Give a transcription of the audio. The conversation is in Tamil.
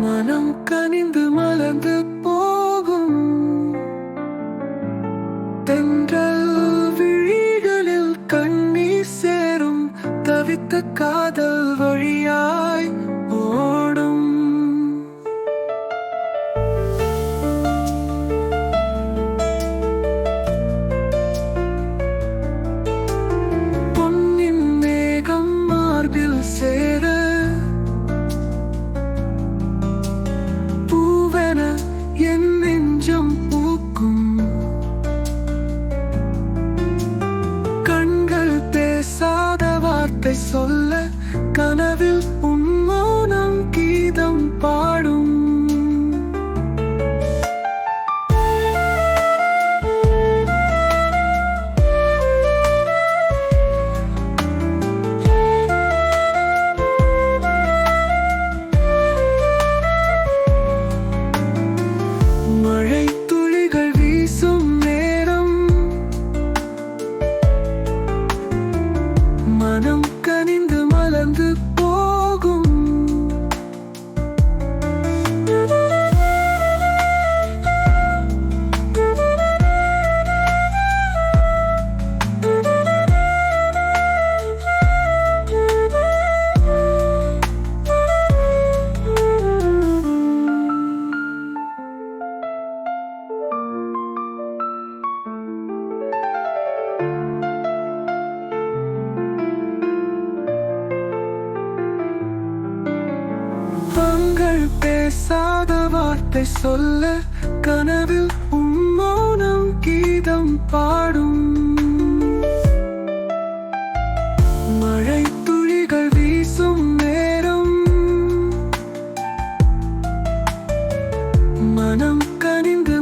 மனம் கனிந்து மலர்ந்து போகும். தென்றல் விழிகளில் கண்ணீர் சேரும். தவித்த காதல் வழியாய் ஓடும். பொன்னின் மேகம் மார்பில் சே வார்த்தை சொல்ல கனவில் மனம் கனிந்து மலர்ந்து பேசாத வார்த்தை சொல்ல கனவில் உம்மோனம் கீதம் பாடும். மழை துளிகள் வீசும் நேரம். மனம் கனிந்து